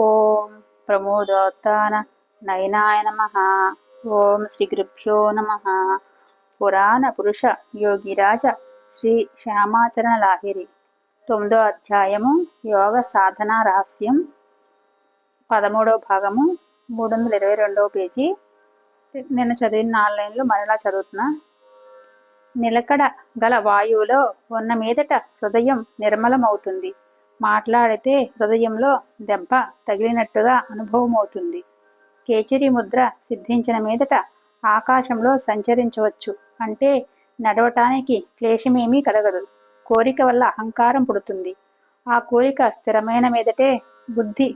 ఓం ప్రమోదోత్తాన నయనాయ నమ ఓం శ్రీ గురుభ్యో నమ పురాణ పురుష యోగిరాజ శ్రీ శ్యామాచరణ లాహిరి తొమ్మిదో అధ్యాయము యోగ సాధన రహస్యం పదమూడవ భాగము మూడు వందల ఇరవై రెండవ పేజీ. నేను చదివిన నాలుగు లైన్లు మరలా చదువుతున్నా. నిలకడ గల వాయువులో ఉన్న మీదట హృదయం నిర్మలమవుతుంది. మాట్లాడితే హృదయంలో దెబ్బ తగిలినట్టుగా అనుభవం అవుతుంది కేచరి ముద్ర సిద్ధించిన మీదట ఆకాశంలో సంచరించవచ్చు అంటే నడవటానికి క్లేశమేమీ కలగదు. కోరిక వల్ల అహంకారం పుడుతుంది. ఆ కోరిక స్థిరమైన మీదటే బుద్ధి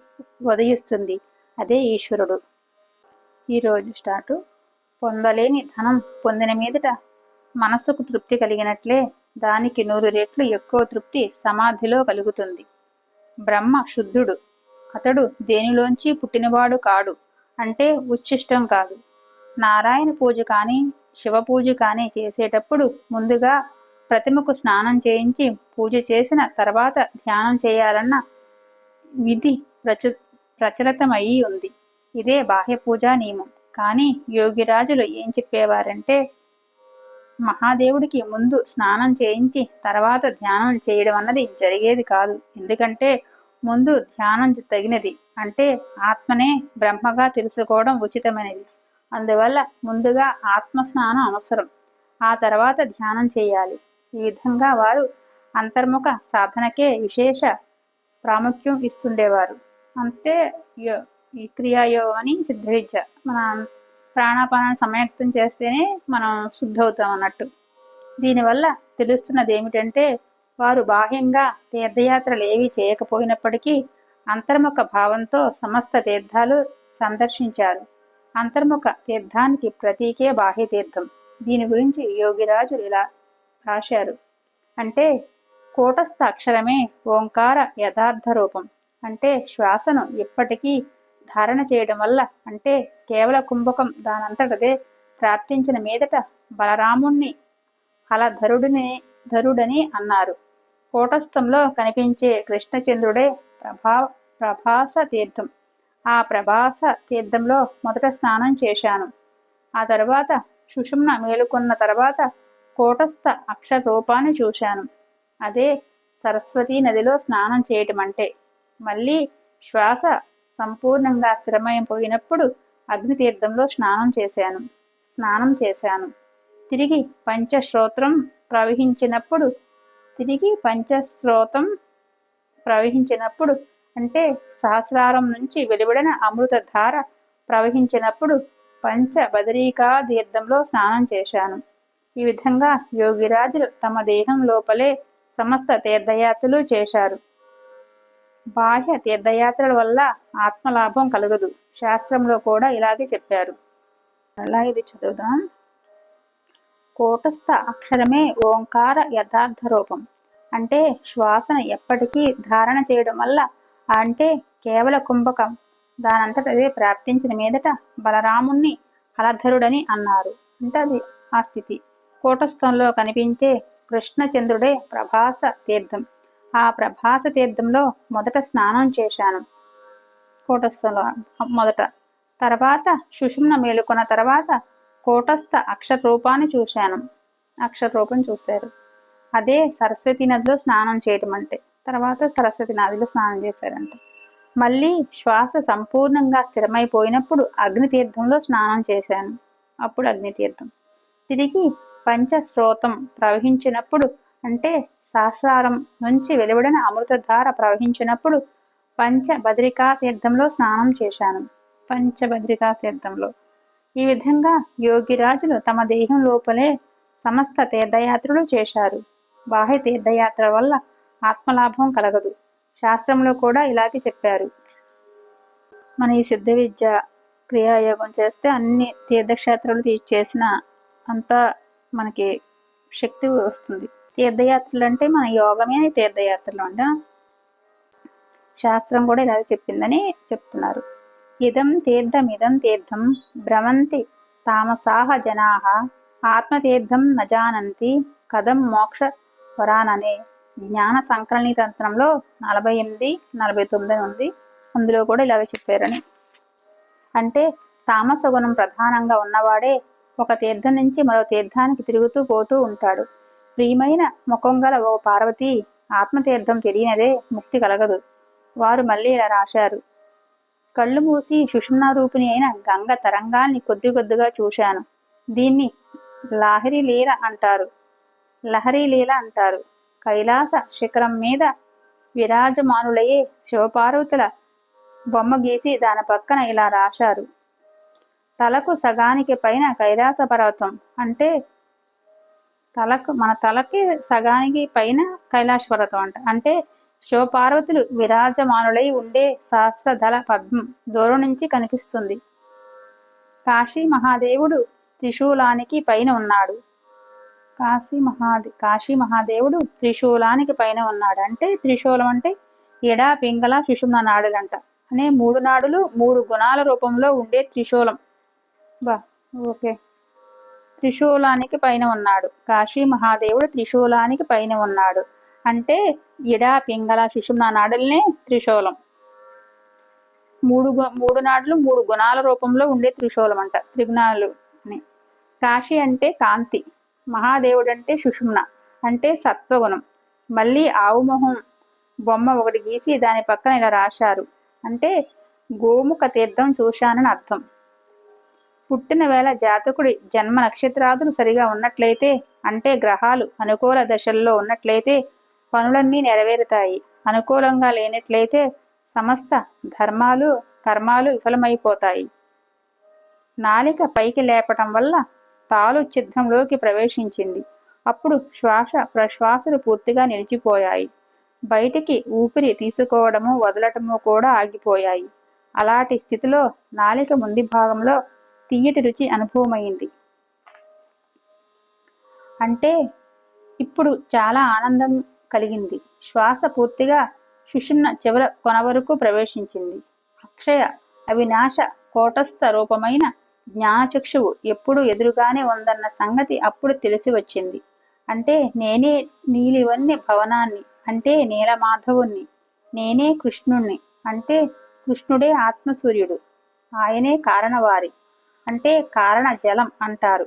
ఉదయిస్తుంది. అదే ఈశ్వరుడు. ఈరోజు స్టార్టు. పొందలేని ధనం పొందిన మీదట మనస్సుకు తృప్తి కలిగినట్లే దానికి నూరు రెట్లు ఎక్కువ తృప్తి సమాధిలో కలుగుతుంది. బ్రహ్మ శుద్ధుడు. అతడు దేనిలోంచి పుట్టినవాడు కాడు. అంటే ఉచ్ఛిష్టం కాదు. నారాయణ పూజ కానీ శివ పూజ కానీ చేసేటప్పుడు ముందుగా ప్రతిమకు స్నానం చేయించి పూజ చేసిన తర్వాత ధ్యానం చేయాలన్న విధి ప్రచు ప్రచలితమయ్యి ఉంది. ఇదే బాహ్య పూజా నియమం. కానీ యోగిరాజులు ఏం చెప్పేవారంటే మహాదేవుడికి ముందు స్నానం చేయించి తర్వాత ధ్యానం చేయడం అన్నది జరిగేది కాదు. ఎందుకంటే ముందు ధ్యానం తగినది. అంటే ఆత్మనే బ్రహ్మగా తెలుసుకోవడం ఉచితమైనది. అందువల్ల ముందుగా ఆత్మ స్నానం అవసరం. ఆ తర్వాత ధ్యానం చేయాలి. ఈ విధంగా వారు అంతర్ముఖ సాధనకే విశేష ప్రాముఖ్యం ఇస్తుండేవారు. అంతే యో ఈ క్రియాయో అని సిద్ధవిద్య మన ప్రాణాపానాన్ని సమయక్తం చేస్తేనే మనం శుద్ధవుతాం అన్నట్టు. దీనివల్ల తెలుస్తున్నది ఏమిటంటే వారు బాహ్యంగా తీర్థయాత్రలు ఏవీ చేయకపోయినప్పటికీ అంతర్ముఖ భావంతో సమస్త తీర్థాలు సందర్శించారు. అంతర్ముఖ తీర్థానికి ప్రతీకే బాహ్య తీర్థం. దీని గురించి యోగిరాజు ఇలా రాశారు. అంటే కూటస్థ అక్షరమే ఓంకార యథార్థ రూపం. అంటే శ్వాసను ఇప్పటికీ ధారణ చేయడం వల్ల అంటే కేవల కుంభకం దానంతటదే ప్రాప్తించిన మీదట బలరాముణ్ణి హలధరుడిని ధరుడని అన్నారు. కూటస్థంలో కనిపించే కృష్ణచంద్రుడే ప్రభా ప్రభాస తీర్థం. ఆ ప్రభాస తీర్థంలో మొదట స్నానం చేశాను. ఆ తర్వాత సుషుమ్న మేలుకున్న తర్వాత కూటస్థ అక్షరూపాన్ని చూశాను. అదే సరస్వతీ నదిలో స్నానం చేయటం అంటే మళ్ళీ శ్వాస సంపూర్ణంగా స్థిరమైపోయినప్పుడు అగ్నితీర్థంలో స్నానం చేశాను. స్నానం చేశాను. తిరిగి పంచశ్రోత్రం ప్రవహించినప్పుడు తిరిగి పంచశ్రోతం ప్రవహించినప్పుడు అంటే సహస్రారం నుంచి వెలువడిన అమృతధార ప్రవహించినప్పుడు పంచ బదరీకా తీర్థంలో స్నానం చేశాను. ఈ విధంగా యోగిరాజులు తమ దేహం లోపలే సమస్త తీర్థయాత్రలు చేశారు. బాహ్య తీర్థయాత్రల వల్ల ఆత్మలాభం కలగదు. శాస్త్రంలో కూడా ఇలాగే చెప్పారు. అలా ఇది చదువుదాం. కూటస్థ అక్షరమే ఓంకార యథార్థ రూపం. అంటే శ్వాసను ఎప్పటికీ ధారణ చేయడం వల్ల అంటే కేవల కుంభకం. దానంతట అదే ప్రాప్తించిన మీదట బలరాముణ్ణి హలధరుడని అన్నారు. అంటే అది ఆ స్థితి. కూటస్థంలో కనిపించే కృష్ణచంద్రుడే ప్రభాస తీర్థం. ఆ ప్రభాస తీర్థంలో మొదట స్నానం చేశాను. కూటస్థలో మొదట. తర్వాత సుషుమ్న మేలుకున్న తర్వాత కూటస్థ అక్షర రూపాన్ని చూశాను. అక్షర రూపం చూశారు. అదే సరస్వతి నదిలో స్నానం చేయటం అంటే తర్వాత సరస్వతి నదిలో స్నానం చేశారంట. మళ్ళీ శ్వాస సంపూర్ణంగా స్థిరమైపోయినప్పుడు అగ్నితీర్థంలో స్నానం చేశాను. అప్పుడు అగ్నితీర్థం. తిరిగి పంచస్రోతం ప్రవహించినప్పుడు అంటే సహస్రారం నుంచి వెలువడిన అమృతధార ప్రవహించినప్పుడు పంచబద్రికా తీర్థంలో స్నానం చేశాను. పంచభద్రికా తీర్థంలో. ఈ విధంగా యోగిరాజులు తమ దేహం లోపలే సమస్త తీర్థయాత్రలు చేశారు. బాహ్య తీర్థయాత్ర వల్ల ఆత్మలాభం కలగదు. శాస్త్రంలో కూడా ఇలాగే చెప్పారు. మన ఈ సిద్ధ విద్య క్రియాయోగం చేస్తే అన్ని తీర్థక్షేత్రాలు చేసిన అంతా మనకి శక్తి వస్తుంది. తీర్థయాత్రలు అంటే మన యోగమే తీర్థయాత్రలు అంట. శాస్త్రం కూడా ఇలా చెప్పిందని చెప్తున్నారు. ఇదం తీర్థం ఇదం తీర్థం భ్రమంతి తామసాహ జనా ఆత్మతీర్థం నజానంతి కథం మోక్ష వరాననే. జ్ఞాన సంకలనీ తంత్రంలో నలభై ఎనిమిది నలభై తొమ్మిది ఉంది. అందులో కూడా ఇలాగే చెప్పారని. అంటే తామస గుణం ప్రధానంగా ఉన్నవాడే ఒక తీర్థం నుంచి మరో తీర్థానికి తిరుగుతూ పోతూ ఉంటాడు. ప్రియమైన ముఖం గల ఓ పార్వతి ఆత్మతీర్థం తెలియనదే ముక్తి కలగదు. వారు మళ్ళీ ఇలా రాశారు. కళ్ళు మూసి సుషుమ్నా రూపిణి అయిన గంగ తరంగాల్ని కొద్ది కొద్దిగా చూశాను. దీన్ని లాహరి లీల అంటారు. లహరి లీల అంటారు. కైలాస శిఖరం మీద విరాజమానులయ్యే శివపార్వతుల బొమ్మ గీసి దాని పక్కన ఇలా రాశారు. తలకు సగానికి పైన కైలాస పర్వతం అంటే తలకు మన తలకి సగానికి పైన కైలాసపర్వతం అంట. అంటే శివపార్వతులు విరాజమానులై ఉండే సహస్రధల పద్మం దూరం నుంచి కనిపిస్తుంది. కాశీ మహాదేవుడు త్రిశూలానికి పైన ఉన్నాడు. కాశీ మహాదే కాశీ మహాదేవుడు త్రిశూలానికి పైన ఉన్నాడు. అంటే త్రిశూలం అంటే ఎడ పింగళ సుషుమ్న నాడులంట. అనే మూడు నాడులు మూడు గుణాల రూపంలో ఉండే త్రిశూలం. బా ఓకే. త్రిశూలానికి పైన ఉన్నాడు. కాశీ మహాదేవుడు త్రిశూలానికి పైన ఉన్నాడు. అంటే ఇడా పింగళ సుషుమ్న నాడులనే త్రిశూలం. మూడు మూడు నాడులు మూడు గుణాల రూపంలో ఉండే త్రిశూలం అంట త్రిగుణాలు అని. కాశీ అంటే కాంతి మహాదేవుడు అంటే సుషుమ్న అంటే సత్వగుణం. మళ్ళీ ఆవు మొహం బొమ్మ ఒకటి గీసి దాని పక్కన ఇలా రాశారు. అంటే గోముఖ తీర్థం చూశానని అర్థం. పుట్టిన వేళ జాతకుడి జన్మ నక్షత్రాదులు సరిగా ఉన్నట్లయితే అంటే గ్రహాలు అనుకూల దశల్లో ఉన్నట్లయితే పనులన్నీ నెరవేరుతాయి. అనుకూలంగా లేనట్లయితే సమస్త ధర్మాలు కర్మాలు విఫలమైపోతాయి. నాలిక పైకి లేపటం వల్ల తాలు ఛిద్రంలోకి ప్రవేశించింది. అప్పుడు శ్వాస ప్రశ్వాసలు పూర్తిగా నిలిచిపోయాయి. బయటికి ఊపిరి తీసుకోవడము వదలటము కూడా ఆగిపోయాయి. అలాంటి స్థితిలో నాలిక ముందు భాగంలో తీయటి రుచి అనుభవమైంది. అంటే ఇప్పుడు చాలా ఆనందం కలిగింది. శ్వాస పూర్తిగా సుషుమ్న చివర కొన వరకు ప్రవేశించింది. అక్షయ అవినాశ కోటస్థ రూపమైన జ్ఞానచక్షువు ఎప్పుడు ఎదురుగానే ఉందన్న సంగతి అప్పుడు తెలిసి వచ్చింది. అంటే నేనే నీలివన్ని భవనాన్ని అంటే నీలమాధవుణ్ణి నేనే కృష్ణుణ్ణి అంటే కృష్ణుడే ఆత్మసూర్యుడు. ఆయనే కారణవారి. అంటే కారణ జలం అంటారు.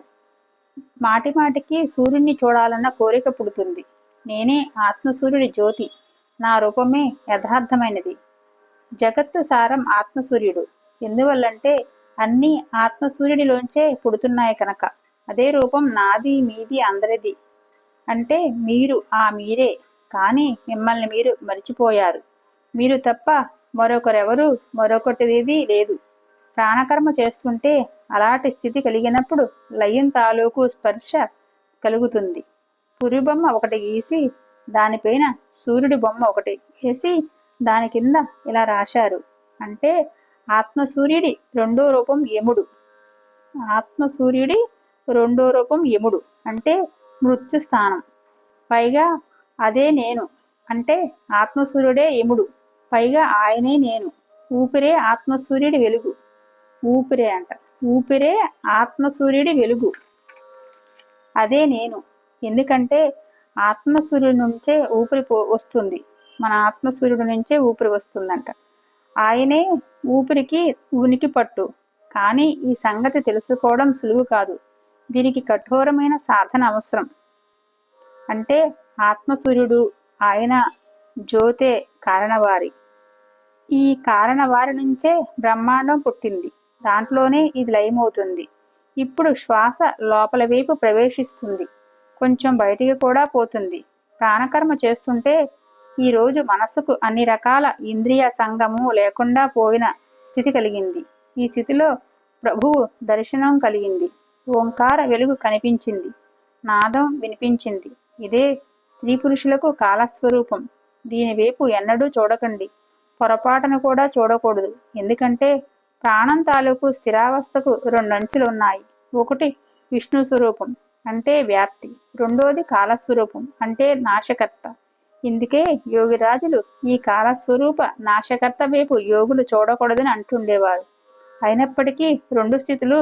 మాటి మాటికి సూర్యుడిని చూడాలన్న కోరిక పుడుతుంది. నేనే ఆత్మసూర్యుడి జ్యోతి. నా రూపమే యథార్థమైనది. జగత్తు సారం ఆత్మసూర్యుడు. ఎందువల్లంటే అన్నీ ఆత్మసూర్యుడిలోంచే పుడుతున్నాయి కనుక. అదే రూపం నాది మీది అందరిది. అంటే మీరు ఆ మీరే. కానీ మిమ్మల్ని మీరు మరిచిపోయారు. మీరు తప్ప మరొకరెవరు మరొకటిది లేదు. ప్రాణకర్మ చేస్తుంటే అలాంటి స్థితి కలిగినప్పుడు లయం తాలూకు స్పర్శ కలుగుతుంది. పురి బొమ్మ ఒకటి గీసి దానిపైన సూర్యుడి బొమ్మ ఒకటి వేసి దాని కింద ఇలా రాశారు. అంటే ఆత్మసూర్యుడి రెండో రూపం యముడు. ఆత్మసూర్యుడి రెండో రూపం యముడు. అంటే మృత్యు స్థానం. పైగా అదే నేను. అంటే ఆత్మసూర్యుడే యముడు. పైగా ఆయనే నేను. ఊపిరే ఆత్మసూర్యుడి వెలుగు. ఊపిరే అంట. ఊపిరే ఆత్మసూర్యుడి వెలుగు. అదే నేను. ఎందుకంటే ఆత్మసూర్యుడి నుంచే ఊపిరి పో వస్తుంది. మన ఆత్మసూర్యుడి నుంచే ఊపిరి వస్తుందంట. ఆయనే ఊపిరికి ఉనికి పట్టు. కానీ ఈ సంగతి తెలుసుకోవడం సులువు కాదు. దీనికి కఠోరమైన సాధన అవసరం. అంటే ఆత్మసూర్యుడు ఆయన జ్యోతే కారణవారి. ఈ కారణవారి నుంచే బ్రహ్మాండం పుట్టింది. దాంట్లోనే ఇది లయమవుతుంది. ఇప్పుడు శ్వాస లోపల వైపు ప్రవేశిస్తుంది. కొంచెం బయటికి కూడా పోతుంది. ప్రాణకర్మ చేస్తుంటే ఈరోజు మనసుకు అన్ని రకాల ఇంద్రియ సంగము లేకుండా పోయిన స్థితి కలిగింది. ఈ స్థితిలో ప్రభువు దర్శనం కలిగింది. ఓంకార వెలుగు కనిపించింది. నాదం వినిపించింది. ఇదే స్త్రీ పురుషులకు కాలస్వరూపం. దీని వైపు ఎన్నడూ చూడకండి. పొరపాటును కూడా చూడకూడదు. ఎందుకంటే ప్రాణం తాలూకు స్థిరావస్థకు రెండంచులు ఉన్నాయి ఒకటి విష్ణు స్వరూపం అంటే వ్యాప్తి. రెండోది కాలస్వరూపం అంటే నాశకర్త. ఇందుకే యోగిరాజులు ఈ కాలస్వరూప నాశకర్త వైపు యోగులు చూడకూడదని అంటుండేవారు. అయినప్పటికీ రెండు స్థితులు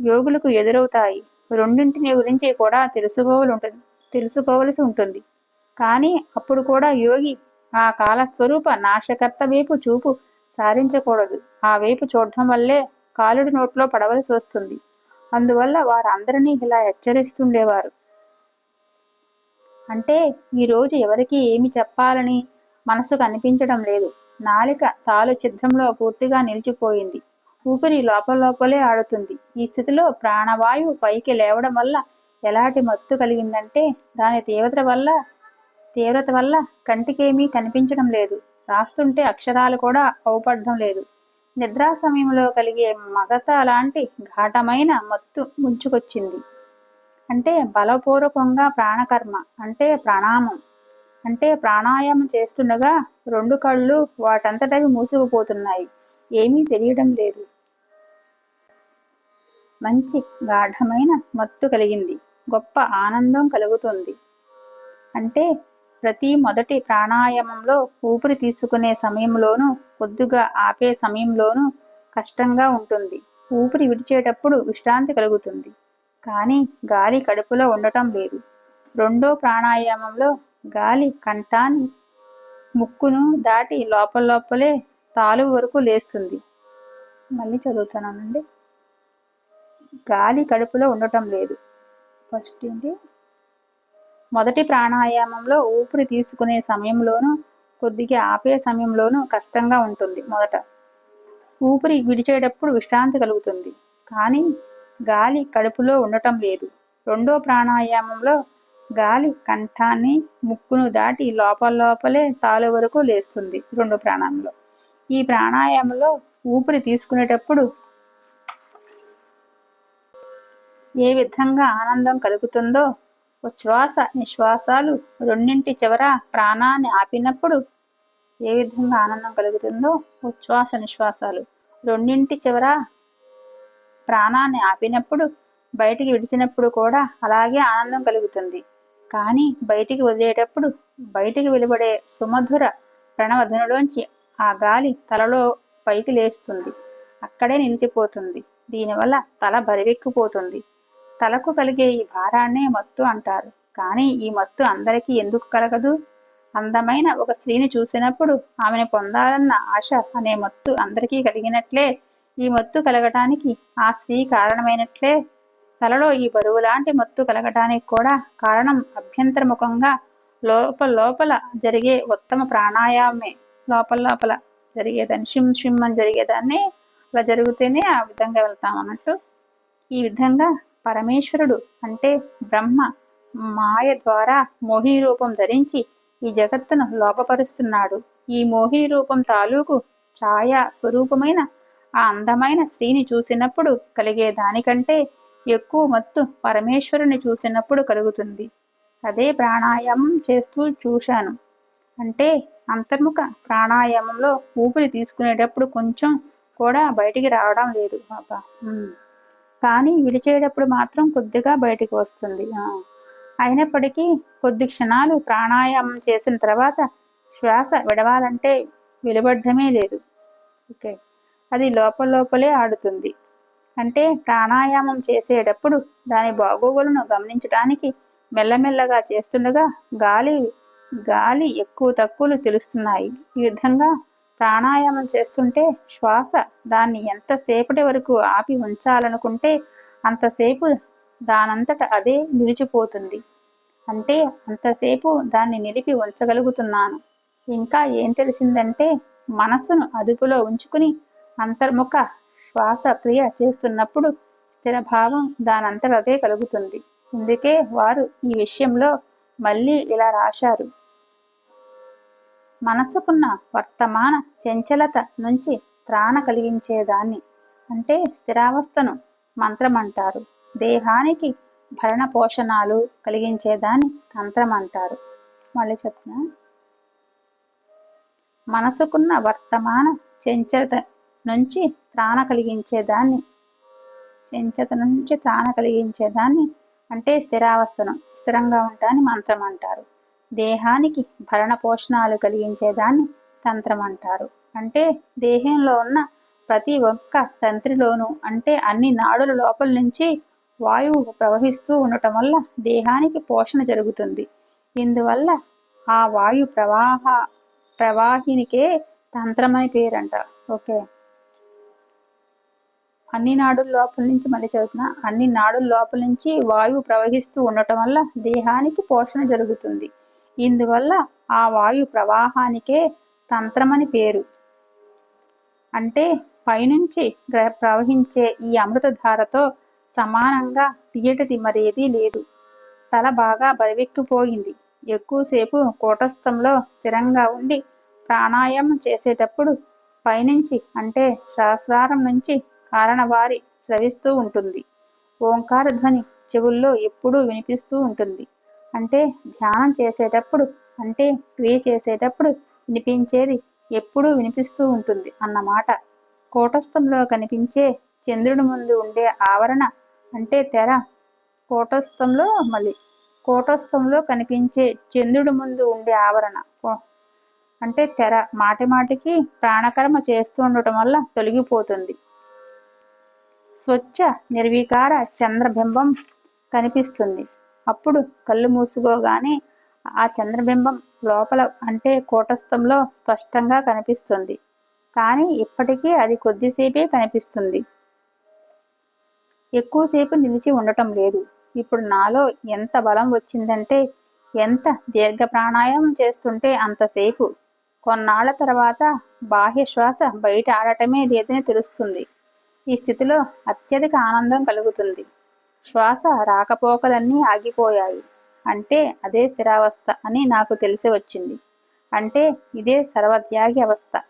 యోగులకు ఎదురవుతాయి. రెండింటిని గురించి కూడా తెలుసుకోవాలి ఉంటుంది తెలుసుకోవలసి ఉంటుంది. కానీ అప్పుడు కూడా యోగి ఆ కాలస్వరూప నాశకర్త వైపు చూపు సారించకూడదు. ఆ వైపు చూడటం వల్లే కాలుడి నోట్లో పడవలసి వస్తుంది. అందువల్ల వారందరినీ ఇలా హెచ్చరిస్తుండేవారు. అంటే ఈరోజు ఎవరికి ఏమి చెప్పాలని మనసు కనిపించడం లేదు. నాలిక తాలు చిత్రంలో పూర్తిగా నిలిచిపోయింది. ఊపిరి లోపల లోపలే ఆడుతుంది. ఈ స్థితిలో ప్రాణవాయువు పైకి లేవడం వల్ల ఎలాంటి మత్తు కలిగిందంటే దాని తీవ్రత వల్ల తీవ్రత వల్ల కంటికేమీ కనిపించడం లేదు. రాస్తుంటే అక్షరాలు కూడా అవుపడడం లేదు. నిద్రా సమయంలో కలిగే మగత లాంటి ఘాటమైన మత్తు ముంచుకొచ్చింది. అంటే బలపూర్వకంగా ప్రాణకర్మ అంటే ప్రాణామం అంటే ప్రాణాయామం చేస్తుండగా రెండు కళ్ళు వాటంతటవి మూసుకుపోతున్నాయి. ఏమీ తెలియడం లేదు. మంచి గాఢమైన మత్తు కలిగింది. గొప్ప ఆనందం కలుగుతుంది. అంటే ప్రతి మొదటి ప్రాణాయామంలో ఊపిరి తీసుకునే సమయంలోనూ కొద్దిగా ఆపే సమయంలోనూ కష్టంగా ఉంటుంది. ఊపిరి విడిచేటప్పుడు విశ్రాంతి కలుగుతుంది. కానీ గాలి కడుపులో ఉండటం లేదు. రెండో ప్రాణాయామంలో గాలి కంఠాన్ని ముక్కును దాటి లోపల లోపలే తాలు వరకు లేస్తుంది. మళ్ళీ చదువుతానండి గాలి కడుపులో ఉండటం లేదు. ఫస్ట్ ఏంటి? మొదటి ప్రాణాయామంలో ఊపిరి తీసుకునే సమయంలోనూ కొద్దిగా ఆపే సమయంలోనూ కష్టంగా ఉంటుంది మొదట. ఊపిరి విడిచేటప్పుడు విశ్రాంతి కలుగుతుంది. కానీ గాలి కడుపులో ఉండటం లేదు. రెండో ప్రాణాయామంలో గాలి కంఠాన్ని ముక్కును దాటి లోపల లోపలే తాలు వరకు లేస్తుంది రెండు ప్రాణాయంలో. ఈ ప్రాణాయామంలో ఊపిరి తీసుకునేటప్పుడు ఏ విధంగా ఆనందం కలుగుతుందో ఉచ్ఛ్వాస నిశ్వాసాలు రెండింటి చివర ప్రాణాన్ని ఆపినప్పుడు ఏ విధంగా ఆనందం కలుగుతుందో ఉచ్ఛ్వాస నిశ్వాసాలు రెండింటి చివర ప్రాణాన్ని ఆపినప్పుడు బయటికి విడిచినప్పుడు కూడా అలాగే ఆనందం కలుగుతుంది. కానీ బయటికి వదిలేటప్పుడు బయటికి వెలువడే సుమధుర ప్రణవధనులోంచి ఆ గాలి తలలో పైకి లేస్తుంది. అక్కడే నిలిచిపోతుంది. దీనివల్ల తల బరివెక్కిపోతుంది. తలకు కలిగే ఈ భారాన్నే మత్తు అంటారు. కానీ ఈ మత్తు అందరికీ ఎందుకు కలగదు? అందమైన ఒక స్త్రీని చూసినప్పుడు ఆమెను పొందాలన్న ఆశ అనే మత్తు అందరికీ కలిగినట్లే. ఈ మత్తు కలగటానికి ఆ స్త్రీ కారణమైనట్లే. తలలో ఈ బరువు లాంటి మత్తు కలగటానికి కూడా కారణం అభ్యంతరముఖంగా లోపల లోపల జరిగే ఉత్తమ ప్రాణాయామే. లోపల లోపల జరిగేదాన్ని షిమ్ షిమ్ అని జరిగేదాన్ని అలా జరిగితేనే ఆ విధంగా వెళ్తాం అన్నట్టు ఈ విధంగా పరమేశ్వరుడు అంటే బ్రహ్మ మాయ ద్వారా మోహీ రూపం ధరించి ఈ జగత్తును లోపపరుస్తున్నాడు. ఈ మోహీ రూపం తాలూకు ఛాయా స్వరూపమైన ఆ అందమైన స్త్రీని చూసినప్పుడు కలిగే దానికంటే ఎక్కువ మత్తు పరమేశ్వరుని చూసినప్పుడు కలుగుతుంది. అదే ప్రాణాయామం చేస్తూ చూశాను. అంటే అంతర్ముఖ ప్రాణాయామంలో ఊపిరి తీసుకునేటప్పుడు కొంచెం కూడా బయటికి రావడం లేదు. బాబా కానీ విడిచేటప్పుడు మాత్రం కొద్దిగా బయటికి వస్తుంది. అయినప్పటికీ కొద్ది క్షణాలు ప్రాణాయామం చేసిన తర్వాత శ్వాస విడవాలంటే వెలువడ్డమే లేదు. ఓకే. అది లోపల లోపలే ఆడుతుంది. అంటే ప్రాణాయామం చేసేటప్పుడు దాని బాగోగులను గమనించడానికి మెల్లమెల్లగా చేస్తుండగా గాలి గాలి ఎక్కువ తక్కువలు తెలుస్తున్నాయి. ఈ విధంగా ప్రాణాయామం చేస్తుంటే శ్వాస దాన్ని ఎంతసేపటి వరకు ఆపి ఉంచాలనుకుంటే అంతసేపు దానంతట అదే నిలిచిపోతుంది. అంటే అంతసేపు దాన్ని నిలిపి ఉంచగలుగుతున్నాను. ఇంకా ఏం తెలిసిందంటే మనస్సును అదుపులో ఉంచుకుని అంతర్ముఖ శ్వాసక్రియ చేస్తున్నప్పుడు స్థిరభావం దానంతట అదే కలుగుతుంది. అందుకే వారు ఈ విషయంలో మళ్ళీ ఇలా రాశారు. మనసుకున్న వర్తమాన చంచలత నుంచి త్రాణ కలిగించేదాన్ని. అంటే స్థిరావస్థను మంత్రం అంటారు దేహానికి భరణ పోషణాలు కలిగించేదాన్ని తంత్రం అంటారు మళ్ళీ చెప్తున్నా. మనసుకున్న వర్తమాన చంచలత నుంచి త్రాణ కలిగించేదాన్ని. చెంచత నుంచి త్రాణ కలిగించేదాన్ని అంటే స్థిరావస్థను స్థిరంగా ఉంటాని మంత్రం అంటారు దేహానికి భరణ పోషణాలు కలిగించేదాన్ని తంత్రం అంటారు అంటే దేహంలో ఉన్న ప్రతి ఒక్క తంత్రిలోనూ అంటే అన్ని నాడుల లోపల నుంచి వాయువు ప్రవహిస్తూ ఉండటం వల్ల దేహానికి పోషణ జరుగుతుంది. ఇందువల్ల ఆ వాయు ప్రవాహ ప్రవాహినికే తంత్రమని పేరంట. ఓకే. అన్ని నాడుల లోపల నుంచి మళ్ళీ చదువుతున్నా. అన్ని నాడుల లోపల నుంచి వాయువు ప్రవహిస్తూ ఉండటం వల్ల దేహానికి పోషణ జరుగుతుంది. ఇందువల్ల ఆ వాయు ప్రవాహానికే తంత్రమని పేరు. అంటే పైనుంచి ప్రవహించే ఈ అమృతధారతో సమానంగా తీయటిది మరేదీ లేదు. తల బాగా బరివెక్కిపోయింది. ఎక్కువసేపు కూటస్థంలో స్థిరంగా ఉండి ప్రాణాయామం చేసేటప్పుడు పైనుంచి అంటే సహస్రారం నుంచి కారణవారి స్రవిస్తూ ఉంటుంది. ఓంకార ధ్వని చెవుల్లో ఎప్పుడూ వినిపిస్తూ ఉంటుంది. అంటే ధ్యానం చేసేటప్పుడు అంటే క్రియ చేసేటప్పుడు వినిపించేది ఎప్పుడూ వినిపిస్తూ ఉంటుంది అన్నమాట. కూటస్థంలో కనిపించే చంద్రుడి ముందు ఉండే ఆవరణ అంటే తెర కూటస్థంలో మళ్ళీ కూటస్థంలో కనిపించే చంద్రుడి ముందు ఉండే ఆవరణ అంటే తెర మాటి మాటికి ప్రాణకర్మ చేస్తూ ఉండటం వల్ల తొలగిపోతుంది. స్వచ్ఛ నిర్వీకార చంద్రబింబం కనిపిస్తుంది. అప్పుడు కళ్ళు మూసుకోగానే ఆ చంద్రబింబం లోపల అంటే కూటస్థంలో స్పష్టంగా కనిపిస్తుంది. కానీ ఇప్పటికీ అది కొద్దిసేపే కనిపిస్తుంది. ఎక్కువసేపు నిలిచి ఉండటం లేదు. ఇప్పుడు నాలో ఎంత బలం వచ్చిందంటే ఎంత దీర్ఘ ప్రాణాయామం చేస్తుంటే అంతసేపు. కొన్నాళ్ళ తర్వాత బాహ్య శ్వాస బయట ఆడటమే లేదని తెలుస్తుంది. ఈ స్థితిలో అత్యధిక ఆనందం కలుగుతుంది. శ్వాస రాకపోకలన్నీ ఆగిపోయాయి. అంటే అదే స్థిరావస్థ అని నాకు తెలిసి వచ్చింది. అంటే ఇదే సర్వత్యాగి అవస్థ.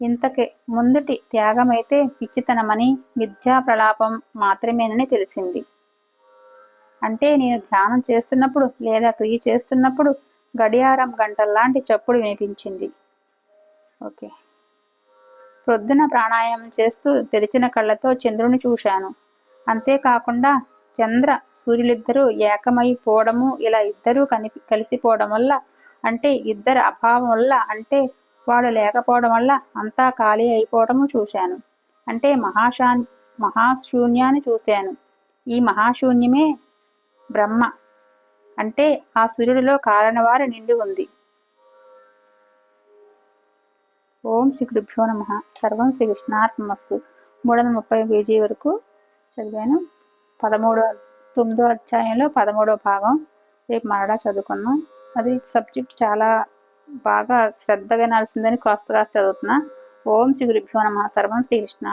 ఇంతకి ముందుటి త్యాగమైతే పిచ్చితనమని విద్యా ప్రలాపం మాత్రమేనని తెలిసింది. అంటే నేను ధ్యానం చేస్తున్నప్పుడు లేదా క్రియ చేస్తున్నప్పుడు గడియారం గంటల్లాంటి చప్పుడు వినిపించింది. ఓకే. ప్రొద్దున ప్రాణాయామం చేస్తూ తెరిచిన కళ్ళతో చంద్రుని చూశాను. అంతేకాకుండా చంద్ర సూర్యులిద్దరూ ఏకమైపోవడము ఇలా ఇద్దరూ కని కలిసిపోవడం వల్ల అంటే ఇద్దరు అభావం వల్ల అంటే వాడు లేకపోవడం వల్ల అంతా ఖాళీ అయిపోవడము చూశాను. అంటే మహాశా మహాశూన్యాన్ని చూశాను. ఈ మహాశూన్యమే బ్రహ్మ. అంటే ఆ సూర్యుడిలో కారణవారి నిండి ఉంది. ఓం శ్రీ గురుభ్యో నమ. సర్వం శ్రీ కృష్ణార్పమస్తు మూడు వందల ముప్పై పేజీ వరకు చదివాను. పదమూడో తొమ్మిదో అధ్యాయంలో పదమూడో భాగం. రేపు మరలా చదువుకున్నాం అది సబ్జెక్ట్ చాలా బాగా శ్రద్ధగా నాల్సిందని కాస్త కాస్త చదువుతున్నా. ఓం శ్రీ గురుభ్యో నమ. సర్వం శ్రీకృష్ణ